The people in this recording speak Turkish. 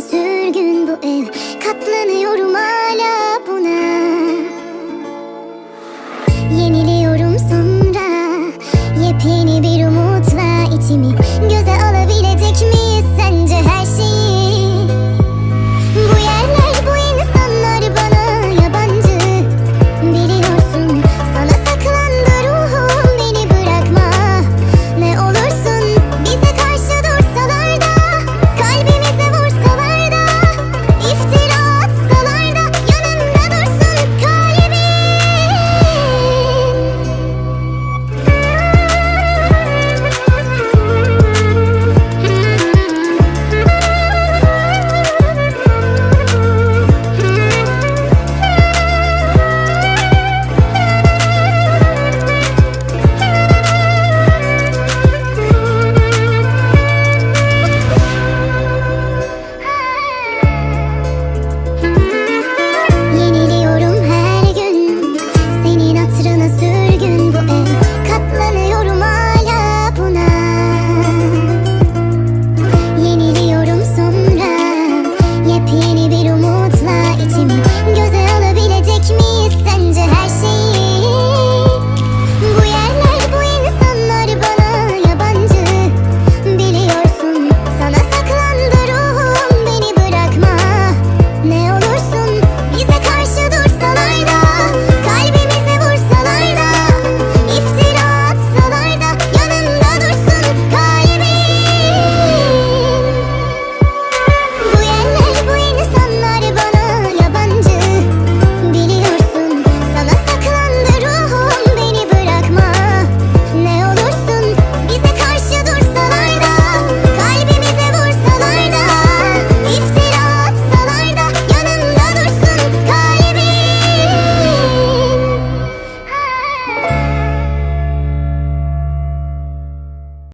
Sürgün bu ev. Katlanıyorum hala.